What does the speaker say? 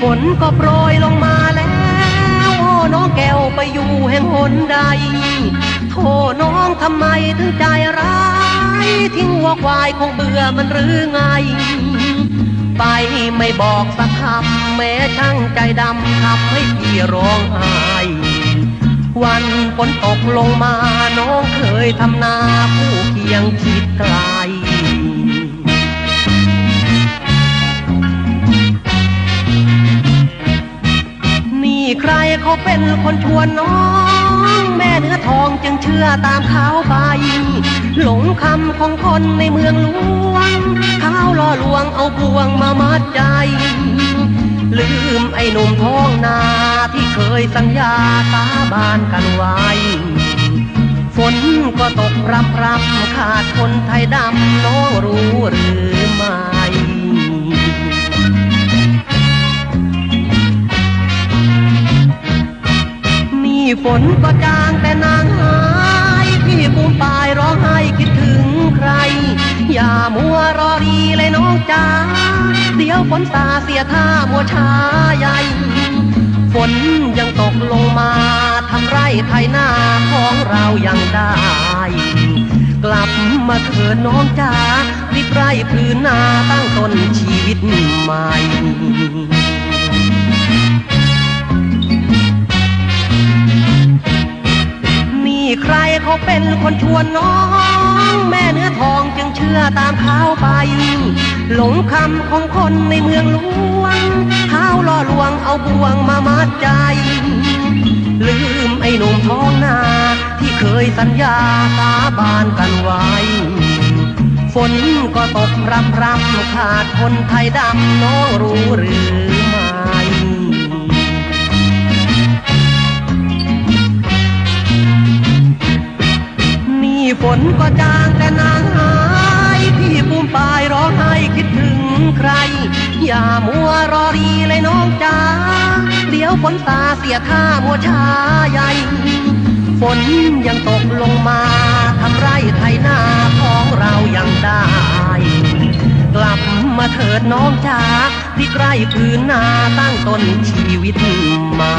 ฝนก็โปรยลงมาแล้วโอ้น้องแก้วไปอยู่แห่งหนใด โทน้องทำไมถึงใจร้าย ทิ้งวัวควายคงเบื่อมันหรือไง ไปไม่บอกสักคำแม้ช่างใจดำทำให้พี่ร้องไห้วันฝนตกลงมาน้องเคยทำนาผู้เคียงคิดไกล รเขาเป็นคนชวนน้อง แม่เนื้อทองจึงเชื่อตามเขาไป หลงคำของคนในเมืองหลวงเขาล่อลวงเอาบวงมามัดใจ ลืมไอ้หนุ่มท้องนาที่เคยสัญญาสาบานกันไว้ฝนก็ตกรำพรำขาดคนไทยดำน้องรู้หรือไม่ ฝนก็จางแต่นางหาย พี่ปูมปายร้องไห้คิดถึงใคร อย่ามัวรอรีเลยน้องจ้าเดี๋ยวฝนสาเสียท่ามัวช้าใหญ่ฝนยังตกลงมาทำไรไทยหน้าของเรายังได้ กลับมาเถิดน้องจ้ารีบไร่พื้นนาตั้งต้นชีวิตใหม่ ใครเขาเป็นคนชวนน้อง แม่เนื้อทองจึงเชื่อตามเขาไป หลงคำของคนในเมืองหลวงเขาล่อลวงเอาบ่วงมามัดใจ ลืมไอ้หนุ่มท้องนา ที่เคยสัญญาสาบานกันไว้ ฝนก็ตกรำรำขาดคนไทยดำน้องรู้หรือ ฝนก็จางแต่นางหายพี่ปูมปายร้องไห้คิดถึงใคร อย่ามัวรอรีเลยน้องจ้าเดี๋ยวฝนตาเสียท่ามัวช้าใหญ่ ฝนยังตกลงมาทำไรไทยนาของเรายังได้ กลับมาเถิดน้องจ้าที่ใกล้พื้นนาตั้งต้นชีวิตใหม่